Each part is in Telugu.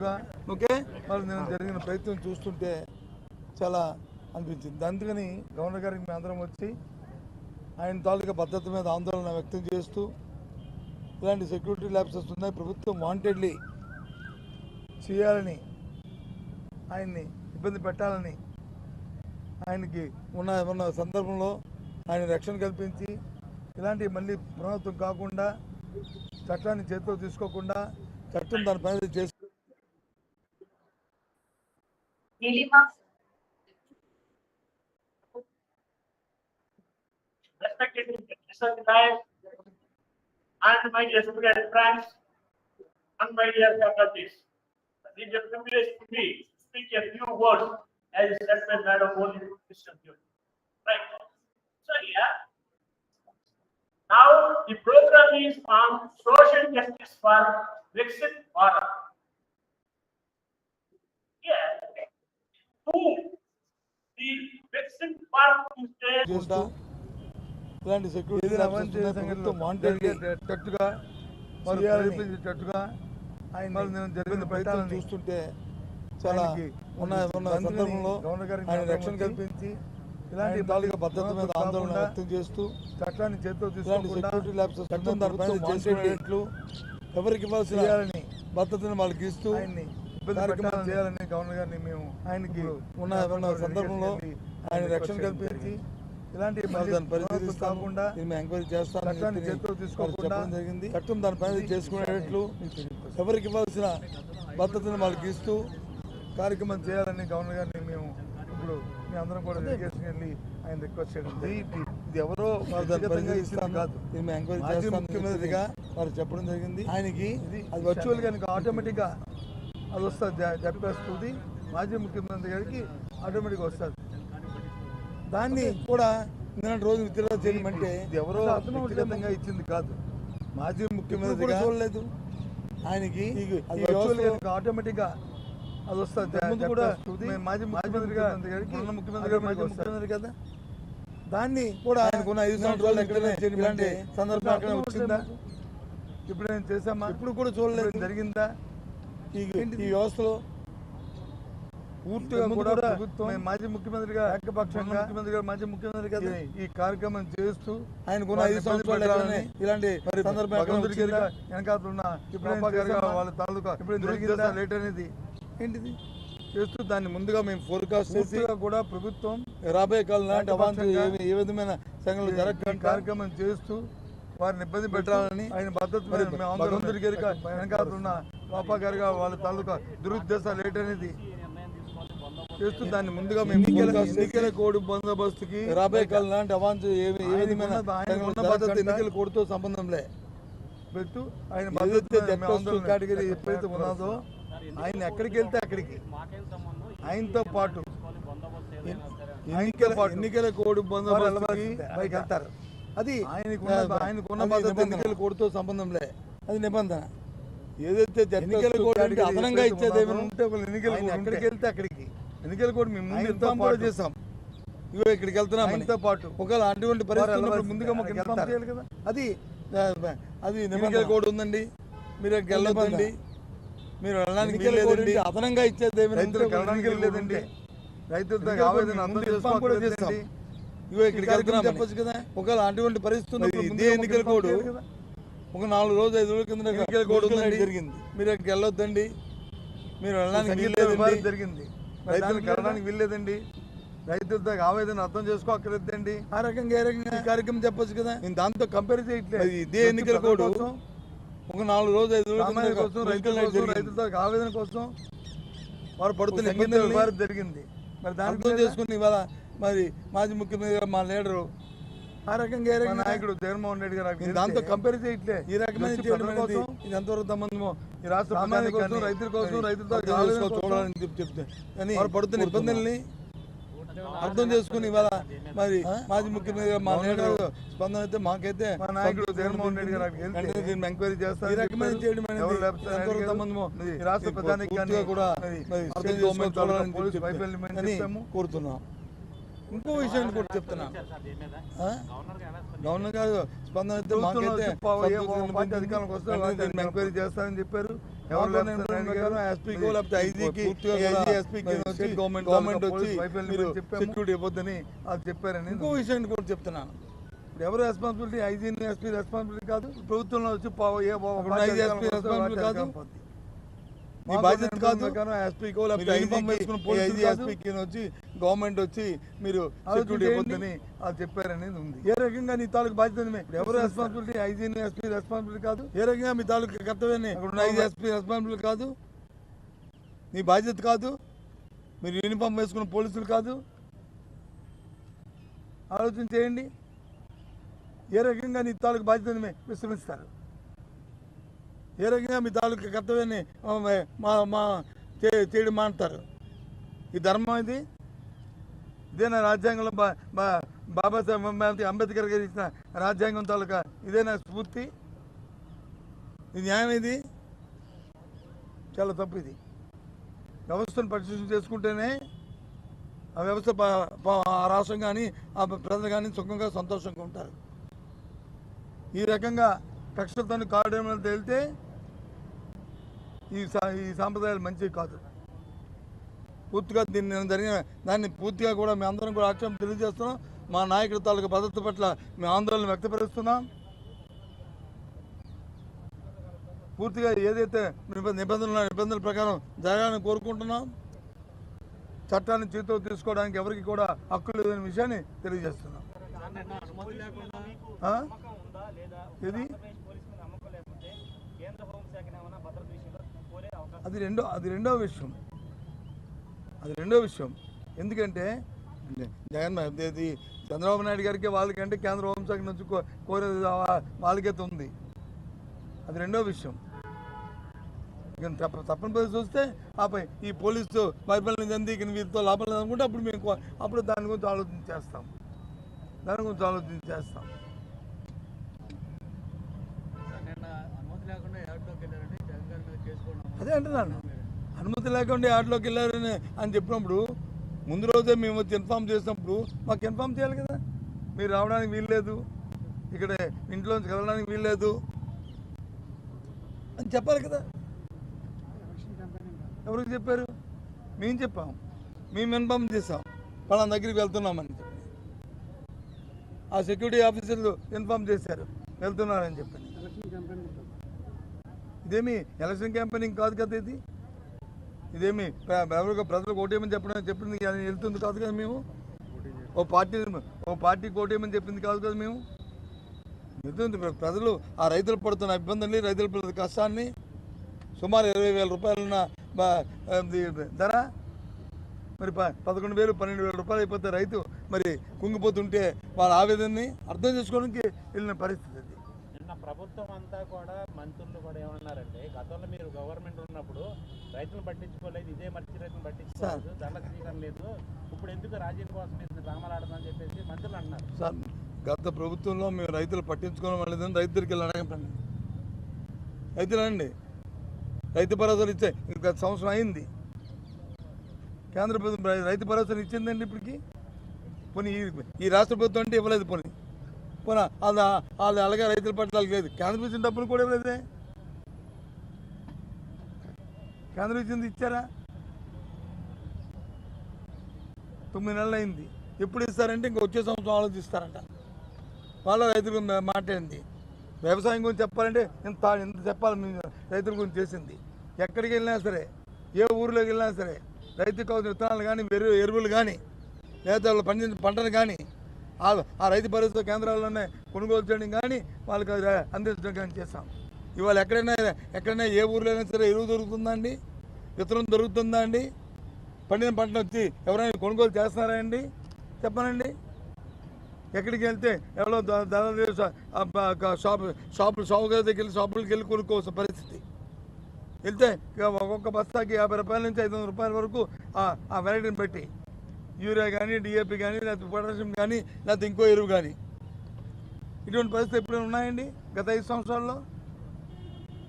ఓకే? మరి నేను జరిగిన ప్రయత్నం చూస్తుంటే చాలా అనిపించింది. అందుకని గవర్నర్ గారికి మేము అందరం వచ్చి ఆయన తాలూకా భద్రత మీద ఆందోళన వ్యక్తం చేస్తూ ఇలాంటి సెక్యూరిటీ ల్యాబ్సెస్ ఉన్నాయి. ప్రభుత్వం వాంటెడ్లీ చేయాలని ఆయన్ని ఇబ్బంది పెట్టాలని ఆయనకి ఉన్న ఉన్న సందర్భంలో ఆయన రక్షణ కల్పించి ఇలాంటివి మళ్ళీ పునరావృతం కాకుండా చట్టాన్ని చేతిలో తీసుకోకుండా చట్టం దాని పని చేసి Nilima, respected Mr. Nayak, and my dear friends, and my dear faculties. A privilege to me speak a few words as said by Madam Holy Christian Youth. Right. So here, now the program is on social justice for Brexit Bharat. Here, ఇలాంటి సెక్యూరిటీ తట్టుగా జరిగిన ప్రయత్నం చూస్తుంటే చాలా ఉన్న ఉన్న సందర్భంలో ఆయన రక్షణ కల్పించి ఇలాంటి తాలూకా భద్రత మీద ఆందోళన వ్యక్తం చేస్తూ చట్టాన్ని తీసుకోకుండా సెక్యూరిటీ ల్యాబ్స్ చట్టం చేసేటట్లు ఎవరికి ఇవ్వాల్సిన భద్రతను వాళ్ళకి ఇస్తూ కార్యక్రమాలు చేయాలని గవర్నర్ గారిని మేము ఆయనకి ఉన్న సందర్భంలో ఆయన రక్షణ కల్పించి ఇలాంటి కాకుండా మేము ఎంక్వైరీ చేస్తాం చట్టాన్ని చేతిలో తీసుకోకుండా జరిగింది. చట్టం దాని పని చేసుకునేటట్లు ఎవరికి ఇవ్వాల్సిన భద్రతను వాళ్ళకి ఇస్తూ కార్యక్రమం చేయాలని గవర్నర్ గారిని మేము ఇప్పుడు మీ అందరం కూడా డెలిగేషన్ వెళ్ళి ఆయన రిక్వెస్ట్ చేయడం. ఇది ఎవరో ఇస్తున్నాం కాదు. ఎంక్వైరీ చేస్తాం ముఖ్యమంత్రిగా వారు చెప్పడం జరిగింది. ఆయనకి అది వర్చువల్గా ఆటోమేటిక్గా అది వస్తుంది. చెప్పేస్తుంది. మాజీ ముఖ్యమంత్రి గారికి ఆటోమేటిక్ వస్తుంది. దాన్ని కూడా నిన్న రోజు విత్డ్రా చేయమంటే ఎవరో వ్యక్తిగతంగా ఇచ్చింది కాదు. మాజీ ముఖ్యమంత్రి చూడలేదు. ఆయనకి అది ఆటోమేటిక్గా అది వస్తుంది. కూడా మాజీ ముఖ్యమంత్రి గారికి ముఖ్యమంత్రి గారు మాజీ ముఖ్యమంత్రి కదా? దాన్ని కూడా ఆయనకున్న ఐదు సంవత్సరాలు ఎక్కడైనా ఇలాంటి సందర్భం ఎక్కడ వచ్చిందా? ఇప్పుడు నేను చేసామా ఇప్పుడు కూడా చూడలేదు. జరిగిందా? ఈ ఈ వ్యవస్థలో పూర్తిగా కూడా ప్రభుత్వం మాజీ ముఖ్యమంత్రి గారు ఏకపక్షంగా ముఖ్యమంత్రి గారు మాజీ ముఖ్యమంత్రి గారు ఈ కార్యక్రమం చేస్తూ ఆయనకున్న ఐదు సంవత్సరాలు ఇలాంటి వాళ్ళ తాలూకా ఇప్పుడు లేట్ అనేది ఏంటిది? చేస్తూ దాన్ని ముందుగా మేము ఫోర్కాస్ట్ చేసి కూడా ప్రభుత్వం రాబోయే కాలం నాటి ఏ- విధమైన సంఘటనలు జరగకుండా కార్యక్రమం చేస్తూ వారిని ఇబ్బంది పెట్టాలని ఆయన భద్రత మీద మేము భగవంతుడి గారికి వెనకాతల ఉన్న లోపా గారిగా వాళ్ళ తాలూకా దురుద్దేశాలు ఏంటనేది చేస్తూ దాన్ని ముందుగా మేము ఎన్నికల కోడ్ బందోబస్తుకి రాబోయే కాలం సంఘటనలు జరగకుండా ఎన్నికల కోడ్తో సంబంధం లే. పెట్టు. ఆయన భద్రత కేటగిరీ ఎప్పుడైతే ఉన్నదో ఆయన ఎక్కడికి వెళ్తే అక్కడికి. ఆయనతో పాటు ఎన్నికల ఎన్నికల కోడ్ బందోబస్తుకి పైకి వెళ్తారు. అది ఆయనకు ఆయనకున్న భద్రత ఎన్నికల కోడ్తో సంబంధం లే. అది నిబంధన. ఏదైతే ఎన్నికల కోడ్ అంటే అదనంగా ఇచ్చేది ఏమైనా ఉంటే ఒక ఎన్నికల కోడ్ ఎక్కడికి వెళ్తే అక్కడికి. ఎన్నికల కోడ్ మేము ముందు ఇన్ఫామ్ కూడా చేసాం ఇగో ఇక్కడికి వెళ్తున్నాం ఆయనతో పాటు. ఒకవేళ అటువంటి పరిస్థితి ఉన్నప్పుడు ముందుగా మాకు ఇన్ఫామ్ చేయాలి కదా. అది అది ఎన్నికల కోడ్ ఉందండి. మీరు వెళ్ళొద్దండి మీరు వెళ్ళడానికి వీల్లేదండి అదనంగా ఇచ్చేది లేదండి. రైతులతో ఆవేదన అర్థం చేసుకోవాలి ఇగో ఇక్కడికి వెళ్తున్నాం చెప్పొచ్చు కదా. ఒకవేళ అటువంటి పరిస్థితి ఇదే ఎన్నికల కోడ్. ఒక నాలుగు రోజులు ఐదు రోజుల కింద జరిగింది. మీరు వెళ్ళొద్దండి. మీరు వెళ్ళడానికి వీల్లేదండి. జరిగింది. రైతులకు వెళ్ళడానికి వీల్లేదండి. రైతులతో ఆవేదన అర్థం చేసుకోక్కర్లేదండి ఆ రకంగా ఏ రకంగా? కార్యక్రమం చెప్పొచ్చు కదా? నేను దాంతో కంపేర్ చేయట్లేదు. ఇదే ఎన్నికల కోడ్. ఒక నాలుగు రోజులు ఐదు రోజుల కోసం రైతుల రైతులతో ఆవేదన కోసం వారు పడుతున్న ఇబ్బందులు జరిగింది. మరి దాని చేసుకుని ఇవాళ మరి మాజీ ముఖ్యమంత్రి గారు మా లీడరు ఆ రకంగా నాయకుడు జగన్మోహన్ రెడ్డి గారు దాంతో కంపేర్ చేయట్లే. ఈ రకమైన ఇది ఎంతవరకు సంబంధమో ఈ రాష్ట్ర కోసం రైతుల కోసం రైతులతో చూడాలని చెప్పి చెప్తే. కానీ వారు పడుతున్న ఇబ్బందుల్ని అర్థం చేసుకుని ఇవాళ మరి మాజీ ముఖ్యమంత్రి మా లీడర్ స్పందన అయితే మాకైతే మా నాయకుడు జగన్మోహన్ రెడ్డి గారు దీన్ని ఎంక్వైరీ చేస్తారు ఈ రకమైన చేయడం అనేది సంబంధమో రాష్ట్ర కానీ కూడా అర్థం కోరుతున్నాం. ఇంకో విషయం కూడా చెప్తున్నాను ఆ? గవర్నర్ గారు స్పందన అధికారంలోకి వస్తే ఎంక్వైరీ చేస్తారని చెప్పారు లేకపోతే ఐజీకి ఎస్పీకి గవర్నమెంట్ గవర్నమెంట్ వచ్చి. సెక్యూరిటీ ఇవ్వద్దని అది చెప్పారని ఇంకో విషయాన్ని కూడా చెప్తున్నాను ఇప్పుడు ఎవరు రెస్పాన్సిబిలిటీ ఐజీని ఎస్పీ రెస్పాన్సిబిలిటీ కాదు ప్రభుత్వంలో వచ్చి ఏ ఐజీ, ఎస్పీ రెస్పాన్సిబిలిటీ కాదు. మీ బాధ్యత కాదు. ఎస్పీకో లేకపోతే ఐజీ. ఎస్పీకి వచ్చి గవర్నమెంట్ వచ్చి మీరు సెక్యూరిటీ. ఇవ్వద్దని అది చెప్పారనేది ఉంది. ఏ రకంగా నీ తాలూకు బాధ్యత ఎవరు రెస్పాన్సిబిలిటీ ఐజీని ఎస్పీ రెస్పాన్సిబిలిటీ కాదు. ఏ రకంగా మీ తాలూకు కర్తవ్యాన్ని? ఐజీ ఎస్పీ రెస్పాన్సిబిలిటీ కాదు. నీ బాధ్యత కాదు. మీరు యూనిఫామ్ వేసుకున్న పోలీసులు కాదు. ఆలోచన చేయండి. ఏ రకంగా నీ తాలూకు బాధ్యతని విస్మరిస్తారు ఏ రకంగా మీ తాలూకు కర్తవ్యాన్ని మా మా చేయడం మాంటారు ఈ ధర్మం ఇది. ఇదేనా రాజ్యాంగంలో బా బా- బాబాసాహెబ్ అంబేద్కర్ గారు ఇచ్చిన రాజ్యాంగం తాలూకా ఇదేనా స్ఫూర్తి? ఇది న్యాయం ఇది? చాలా తప్పు ఇది. వ్యవస్థను పరిశీలన చేసుకుంటేనే ఆ వ్యవస్థ ఆ రాష్ట్రం కానీ ఆ ప్రజలు కానీ సుఖంగా సంతోషంగా ఉంటారు. ఈ రకంగా కక్షలతో కారడం తేలితే ఈ సా ఈ సాంప్రదాయాలు మంచివి కాదు. పూర్తిగా దీన్ని నేను జరిగిన దాన్ని పూర్తిగా కూడా మేము అందరం కూడా ఆక్షేపం తెలియజేస్తున్నాం. మా నాయకుడి తాలూకు భద్రత పట్ల మేము ఆందోళన వ్యక్తపరుస్తున్నాం. పూర్తిగా ఏదైతే నిబ- నిబంధనలు నిబంధనల ప్రకారం జరగాలని కోరుకుంటున్నాం. చట్టాన్ని చేతితో తీసుకోవడానికి ఎవరికి కూడా హక్కు లేదనే విషయాన్ని తెలియజేస్తున్నాం. ఇది అది రెండో అది రెండో విషయం. అది రెండో విషయం. ఎందుకంటే జగన్ ఇది చంద్రబాబు నాయుడు గారికి వాళ్ళకంటే కేంద్ర హోంశాఖ నుంచి కోరేది వాళ్ళకైతే ఉంది. అది రెండో విషయం. తప్పని పరిస్థితి చూస్తే ఆపై ఈ పోలీసు వైఫల్యం చెంది ఇక వీరితో లాభం లేదనుకుంటే అప్పుడు మేము అప్పుడు దాని గురించి ఆలోచన చేస్తాం. దాని గురించి ఆలోచన చేస్తాం. అదే అంటున్నాను. అనుమతి లేకుండా ఆటలోకి వెళ్ళారని అని చెప్పినప్పుడు ముందు రోజే మేము వచ్చి ఇన్ఫామ్ చేసినప్పుడు మాకు ఇన్ఫామ్ చేయాలి కదా. మీరు రావడానికి వీల్లేదు. ఇక్కడ ఇంట్లోంచి కదలడానికి వీల్లేదు అని చెప్పాలి కదా. ఎవరికి చెప్పారు? మేము చెప్పాం. మేము ఇన్ఫామ్ చేసాం పలానా దగ్గరికి వెళ్తున్నామని చెప్పి. ఆ సెక్యూరిటీ ఆఫీసర్లు ఇన్ఫామ్ చేశారు. వెళ్తున్నారని క్యాంపెయిన్ ఇదేమి ఎలక్షన్ క్యాంపెయినింగ్ కాదు కదా ఇది? ఇదేమి ఎవరికి ప్రజలకు ఓటేయమని చెప్పడం చెప్పింది వెళ్తుంది కాదు కదా మేము? ఓ పార్టీ ఓ పార్టీకి ఓటేయమని చెప్పింది కాదు కదా మేము? వెళ్తుంది ప్రజలు ఆ రైతులు పడుతున్న ఇబ్బందుల్ని రైతుల పడుతున్న కష్టాన్ని సుమారు ఇరవై వేల రూపాయలున్న ధర? మరి ప- పదకొండు వేలు పన్నెండు వేల రూపాయలు అయిపోతే రైతు మరి కుంగిపోతుంటే వాళ్ళ ఆవేదనని అర్థం చేసుకోవడానికి వెళ్ళిన పరిస్థితి. ప్రభుత్వం అంతా కూడా మంత్రులు కూడా ఏమన్నారంటే గతంలో మీరు గవర్నమెంట్ ఉన్నప్పుడు రైతులు పట్టించుకోలేదు ఇదే మర్చి రైతులు పట్టించుకోలేదు దండ స్వీకరణ లేదు ఇప్పుడు ఎందుకు రాజ్యం కోసం మీరు డ్రామాలు చెప్పేసి మంత్రులు అన్నారు. సార్ గత ప్రభుత్వంలో మేము రైతులు పట్టించుకోవడం లేదని రైతు దగ్గరికి వెళ్ళి అడగండి రైతులు అండి రైతు భరోసాలు ఇచ్చే గత సంవత్సరం అయింది. కేంద్ర ప్రభుత్వం రైతు భరోసాలు ఇచ్చిందండి ఇప్పటికి. పోనీ ఈ రాష్ట్ర ప్రభుత్వం అంటే ఇవ్వలేదు పోనీ. పోనీ అది వాళ్ళు అలాగే రైతుల పట్ల లేదు. కేంద్రం ఇచ్చిన డబ్బులు కూడా ఇవ్వలేదే కేంద్రం ఇచ్చింది ఇచ్చారా? తొమ్మిది నెలలు అయింది. ఎప్పుడు ఇస్తారంటే ఇంకా వచ్చే సంవత్సరం ఆలోచిస్తారంట. వాళ్ళ రైతుల మాట్లాడింది వ్యవసాయం గురించి చెప్పాలంటే ఇంత ఇంత చెప్పాలి రైతుల గురించి చేసింది. ఎక్కడికి వెళ్ళినా సరే ఏ ఊరిలోకి వెళ్ళినా సరే రైతుకు కావాల్సిన విత్తనాలు కానీ ఎరువులు కానీ లేదా వాళ్ళు పండించిన పంటలు కానీ ఆ రైతు భరోసా కేంద్రాల్లోనే కొనుగోలు చేయడం కానీ వాళ్ళకి అది అందించడం కానీ చేస్తాం. ఇవాళ ఎక్కడైనా ఎక్కడైనా ఏ ఊర్లో అయినా సరే ఎరువు దొరుకుతుందా అండి? విత్తనం దొరుకుతుందా అండి? పండిన పంటను వచ్చి ఎవరైనా కొనుగోలు చేస్తున్నారా అండి? చెప్పనండి. ఎక్కడికి వెళ్తే ఎవరో ద- షాపు షాపులు షాపు దగ్గరికి వెళ్ళి షాపులకి వెళ్ళి కొనుక్కోవాల్సిన పరిస్థితి. వెళ్తే ఇక ఒక్కొక్క బస్తాకి యాభై రూపాయల నుంచి ఐదు రూపాయల వరకు ఆ- వెరైటీని పెట్టి యూరియా కానీ డిఏపి కానీ లేకపోతే పొటాషియం కానీ లేకపోతే ఇంకో ఎరువు కానీ ఇటువంటి పరిస్థితి ఎప్పుడైనా ఉన్నాయండి గత ఐదు సంవత్సరాల్లో?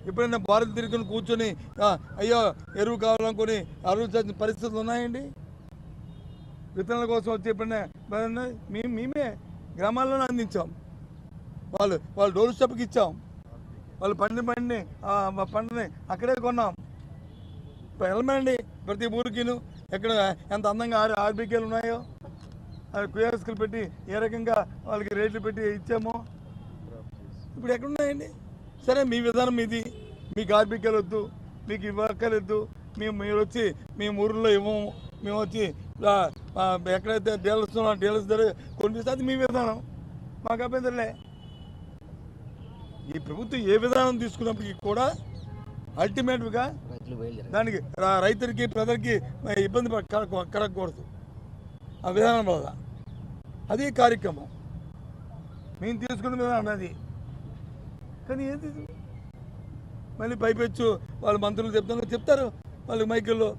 ఎప్పుడైనా భారత్ తిరుగుని కూర్చొని అయ్యో ఎరువు కావాలనుకొని అరువు చేసిన పరిస్థితులు ఉన్నాయండి? విత్తనాల కోసం వచ్చి ఎప్పుడైనా మేము మేమే గ్రామాల్లోనే అందించాం. వాళ్ళు వాళ్ళు డోర్ స్టెప్కి ఇచ్చాం. వాళ్ళు పండిన పండిని ఆ అక్కడే కొన్నాం. ఇప్పుడు వెళ్ళమండి ప్రతి ఊరికిను ఎక్కడ ఎంత అందంగా ఆర్ ఆర్బీకేలు ఉన్నాయో? క్యూఆర్ఎస్లు పెట్టి ఏ రకంగా వాళ్ళకి రేట్లు పెట్టి ఇచ్చామో? ఇప్పుడు ఎక్కడున్నాయండి? సరే మీ విధానం ఇది మీకు ఆర్బీకేలు వద్దు మీకు ఇవ్వక్కర్లేదు. మేము మీరు వచ్చి మేము ఊరిలో ఇవ్వము. మేము వచ్చి ఎక్కడైతే డీలర్స్ ఉన్నా డీలర్స్ దగ్గర కొనిపిస్తే అది మీ విధానం. మాకు అభ్యంతరలే. ఈ ప్రభుత్వం ఏ విధానం తీసుకున్నప్పటికీ కూడా అల్టిమేట్గా దానికి రైతులకి ప్రజలకి ఇబ్బంది పడ- కలగకూడదు. ఆ విధానం వల్ల. అది కార్యక్రమం. మేము తీసుకున్న విధానం అది. కానీ ఏంది మళ్ళీ పైపెచ్చు వాళ్ళ మంత్రులు చెప్తాను చెప్తారు. వాళ్ళు మైకుల్లో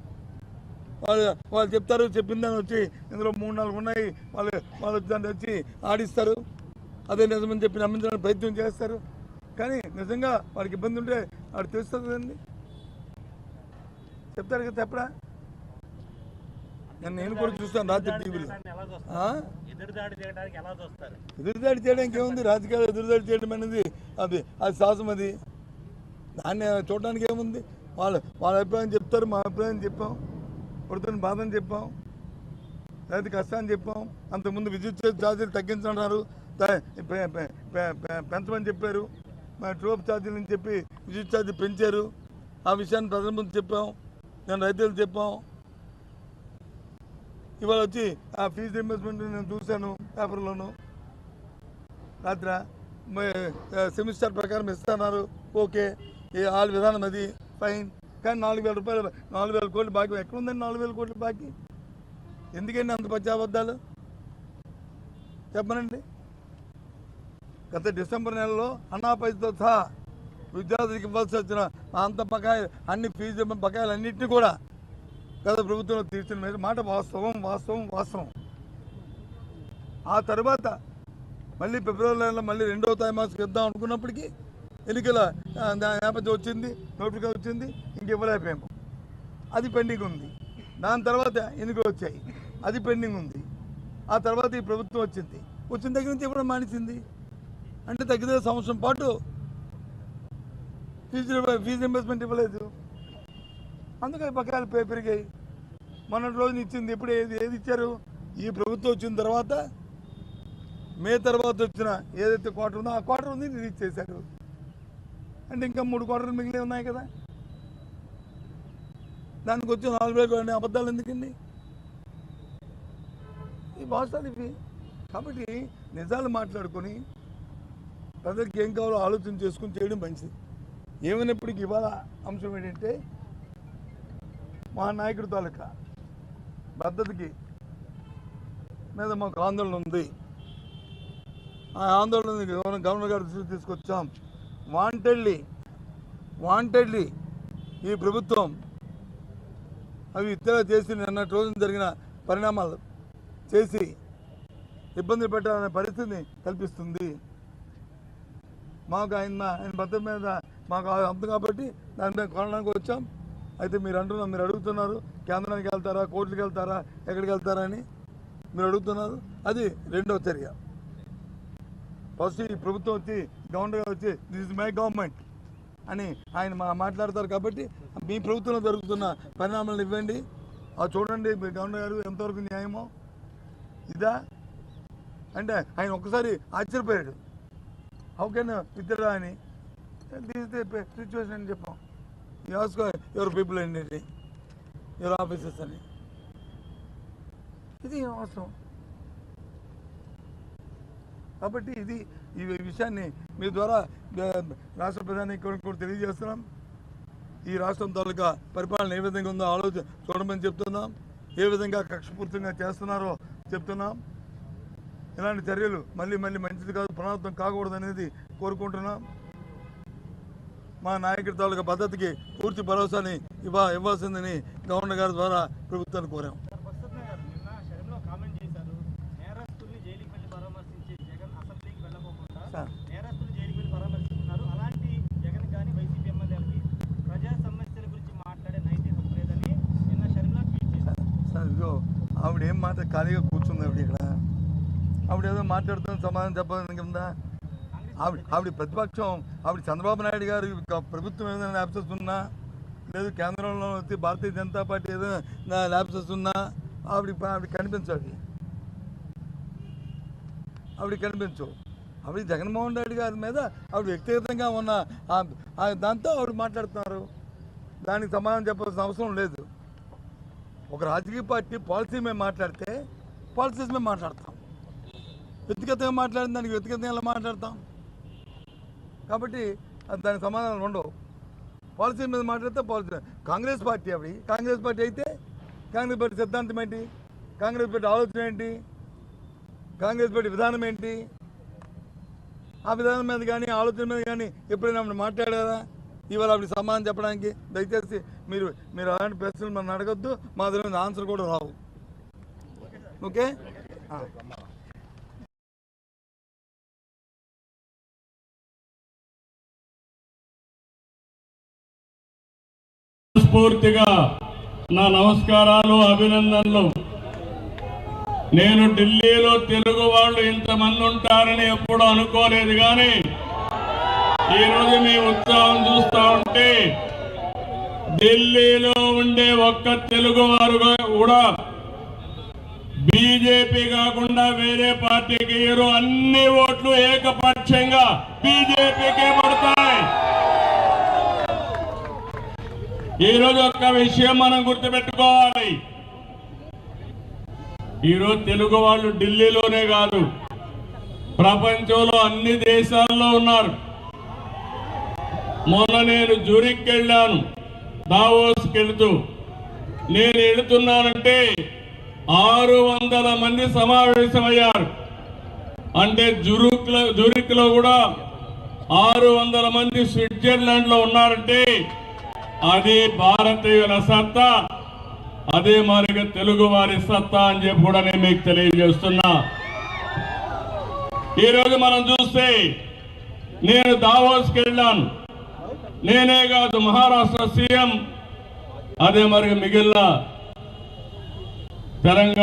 వాళ్ళు వాళ్ళు చెప్తారు చెప్పిన దాన్ని వచ్చి ఇందులో మూడు నాలుగు ఉన్నాయి. వాళ్ళు వాళ్ళు దాన్ని వచ్చి ఆడిస్తారు. అదే నిజమని చెప్పి నమ్మించడానికి ప్రయత్నం చేస్తారు. కానీ నిజంగా వాడికి ఇబ్బంది ఉంటే వాడు తెలుస్తుంది కదండి చెప్తారు కదా చెప్పడా నేను నేను కూడా చూస్తాను రాత్రి టీవీలో. ఎదురుదాడి చేయడానికి ఏముంది రాజకీయాలు ఎదురుదాడి చేయడం అనేది అది అది సాహసం అది. దాన్ని చూడడానికి ఏముంది? వాళ్ళు వాళ్ళ అభిప్రాయం చెప్తారు మా అభిప్రాయం చెప్పాం. పడుతున్న బాధని చెప్పాం. రైతు కష్టాన్ని చెప్పాం. అంతకుముందు విద్యుత్ ఛార్జీలు తగ్గించన్నారు పెంచమని చెప్పారు. మా ట్రోప్ ఛార్జీలు అని చెప్పి విద్యుత్ ఛార్జీ పెంచారు. ఆ విషయాన్ని ప్రజల ముందు చెప్పాం. నేను రైతులు చెప్పాం. ఇవాళ వచ్చి ఆ ఫీజు రింబర్స్మెంట్ నేను చూశాను పేపర్లోను. రాత్ర సెమిస్టర్ ప్రకారం ఇస్తున్నారు ఓకే ఈ ఆల్ విధానం అది ఫైన్. కానీ నాలుగు వేల రూపాయలు నాలుగు వేల కోట్లు బాకీ ఎక్కడ ఉందండి నాలుగు వేల కోట్లు బాకీ? ఎందుకండి అంత పచ్చాబద్దాలు చెప్పనండి. గత డిసెంబర్ నెలలో అన్నాపైతో సహా విద్యార్థులకు ఇవ్వాల్సి వచ్చిన అంత బకాయి అన్ని ఫీజు బకాయిలు అన్నింటినీ కూడా గత ప్రభుత్వంలో తీర్చిన మీద మాట వాస్తవం వాస్తవం వాస్తవం. ఆ తర్వాత మళ్ళీ ఫిబ్రవరి నెలలో మళ్ళీ రెండవ తారీమాసం ఇద్దాం అనుకున్నప్పటికీ ఎన్నికల దా- నేపథ్యం వచ్చింది నోటిఫికేషన్ వచ్చింది ఇంక ఇవ్వలేకపోయాము అది పెండింగ్ ఉంది. దాని తర్వాత ఎన్నికలు వచ్చాయి. అది పెండింగ్ ఉంది. ఆ తర్వాత ఈ ప్రభుత్వం వచ్చింది. వచ్చిన దగ్గర నుంచి ఇవ్వడం మానేసింది. అంటే తగ్గితే సంవత్సరం పాటు ఫీజు ఫీజు రింబర్స్మెంట్ ఇవ్వలేదు. అందుకే బకాయిలు పే పెరిగాయి. మొన్నటి రోజున ఇచ్చింది ఎప్పుడు ఏది ఏది ఇచ్చారు? ఈ ప్రభుత్వం వచ్చిన తర్వాత మే తర్వాత వచ్చిన ఏదైతే క్వార్టర్ ఉందో ఆ క్వార్టర్ ఉంది రిలీజ్ చేశారు అంటే ఇంకా మూడు క్వార్టర్లు మిగిలి ఉన్నాయి కదా. దానికి వచ్చి నాలుగు వేలు కొన్ని అబద్ధాలు ఎందుకండి ఈ వాస్తవాలు ఇవి. కాబట్టి నిజాలు మాట్లాడుకొని ప్రజలకు ఏం కావాలో ఆలోచన చేసుకుని చేయడం మంచిది. ఏమైనప్పటికీ ఇవాళ అంశం ఏంటంటే మా నాయకుడి తాలూకా భద్రతకి మీద మాకు ఆందోళన ఉంది. ఆ ఆందోళన గవర్నర్ గవర్నర్ గారి దృష్టికి తీసుకొచ్చాం. వాంటెడ్లీ వాంటెడ్లీ ఈ ప్రభుత్వం అవి ఇతర చేసి నిన్నటి రోజున జరిగిన పరిణామాలు చేసి ఇబ్బంది పెట్టాలనే పరిస్థితిని కల్పిస్తుంది. మాకు ఆయన ఆయన భద్రత మీద మాకు అంత కాబట్టి దాని మీద కొనడానికి వచ్చాం. అయితే మీరు అంటున్నారు మీరు అడుగుతున్నారు కేంద్రానికి వెళ్తారా కోర్టుకి వెళ్తారా ఎక్కడికి వెళ్తారా అని మీరు అడుగుతున్నారు. అది రెండవ చర్య. ఫస్ట్ ఈ ప్రభుత్వం వచ్చి గవర్నర్ గారు వచ్చి దిస్ ఇస్ మై గవర్నమెంట్ అని ఆయన మా మాట్లాడతారు కాబట్టి మీ ప్రభుత్వంలో జరుగుతున్న పరిణామాలను ఇవ్వండి. అది చూడండి మీ గవర్నర్ గారు ఎంతవరకు న్యాయమో. ఇదా? అంటే ఆయన ఒక్కసారి ఆశ్చర్యపోయాడు. హౌ కెన్ విత్డ్రా అని. దిస్ ద సిచ్యువేషన్ అని చెప్పాం. Ask your people and your officers అని. ఇది అవసరం. కాబట్టి ఇది ఈ విషయాన్ని మీ ద్వారా రాష్ట్ర ప్రధాని కూడా తెలియజేస్తున్నాం. ఈ రాష్ట్రం తాలూకా పరిపాలన ఏ విధంగా ఉందో ఆలోచన చూడమని చెప్తున్నాం. ఏ విధంగా కక్షపూర్తంగా చేస్తున్నారో చెప్తున్నాం. ఇలాంటి చర్యలు మళ్ళీ మళ్ళీ మంచిది కాదు పునరావృతం కాకూడదు అనేది కోరుకుంటున్నాం. మా నాయకుడి తాలూకా పద్ధతికి పూర్తి భరోసాని ఇవ్వ ఇవ్వాల్సిందని గవర్నర్ గారి ద్వారా ప్రభుత్వాన్ని కోరాం. ఆవిడ ఏం మాట ఖాళీగా కూర్చుంది ఆవిడ ఇక్కడ? ఆవిడ ఏదో మాట్లాడుతున్న సమాధానం చెప్పాలని కింద ఆవిడ ఆవిడ ప్రతిపక్షం ఆవిడ చంద్రబాబు నాయుడు గారు ప్రభుత్వం ఏదైనా ల్యాబ్సెస్ ఉన్నా లేదు కేంద్రంలో వచ్చి భారతీయ జనతా పార్టీ ఏదైనా ల్యాబ్సెస్ ఉన్నా ఆవిడ ఆవిడ కనిపించాలి ఆవిడ కనిపించవు. ఆవిడ జగన్మోహన్ రెడ్డి గారి మీద ఆవిడ వ్యక్తిగతంగా ఉన్న ఆ- దాంతో ఆవిడ మాట్లాడుతున్నారు. దానికి సమాధానం చెప్పాల్సిన అవసరం లేదు. ఒక రాజకీయ పార్టీ పాలసీ మేము మాట్లాడితే పాలసీస్ మేము మాట్లాడతాం. వ్యక్తిగతంగా మాట్లాడిన దానికి వ్యక్తిగతంగా ఎలా మాట్లాడతాం? కాబట్టి అది దానికి సమాధానాలు ఉండవు. పాలసీ మీద మాట్లాడితే పాలసీ కాంగ్రెస్ పార్టీ అవి కాంగ్రెస్ పార్టీ అయితే కాంగ్రెస్ పార్టీ సిద్ధాంతం ఏంటి? కాంగ్రెస్ పార్టీ ఆలోచన ఏంటి? కాంగ్రెస్ పార్టీ విధానం ఏంటి? ఆ విధానం మీద కానీ ఆలోచన మీద కానీ ఎప్పుడైనా ఆవిడ మాట్లాడారా? ఇవాళ ఆవిడ సమాధానం చెప్పడానికి దయచేసి మీరు మీరు అలాంటి ప్రశ్నలు మనం అడగొద్దు. మా దగ్గర ఆన్సర్ కూడా రావు. ఓకే? మనస్ఫూర్తిగా నా నమస్కారాలు అభినందనలు. నేను ఢిల్లీలో తెలుగు వాళ్ళు ఇంతమంది ఉంటారని ఎప్పుడు అనుకోలేదు కానీ ఈరోజు మీ ఉత్సాహం చూస్తా ఉంటే ఢిల్లీలో ఉండే ఒక్క తెలుగు వారు కూడా బీజేపీ కాకుండా వేరే పార్టీకి ఇరు అన్ని ఓట్లు ఏకపక్షంగా బీజేపీకే పడతాయి. ఈరోజు ఒక విషయం మనం గుర్తుపెట్టుకోవాలి. ఈరోజు తెలుగు వాళ్ళు ఢిల్లీలోనే కాదు ప్రపంచంలో అన్ని దేశాల్లో ఉన్నారు. మొన్న నేను జూరిక్ వెళ్ళాను దావోస్కి వెళుతూ. నేను వెళుతున్నానంటే ఆరు వందల మంది సమావేశమయ్యారు. అంటే జురుక్ జూరిక్లో కూడా ఆరు వందల మంది స్విట్జర్లాండ్లో ఉన్నారంటే అది భారతీయుల సత్తా. అదే మనకి తెలుగు వారి సత్తా అని చెప్పి కూడా నేను మీకు తెలియజేస్తున్నా. ఈరోజు మనం చూస్తే నేను దావోస్కి వెళ్ళాను. నేనే కాదు మహారాష్ట్ర సీఎం. అదే మరి మిగిలిన తెలంగాణ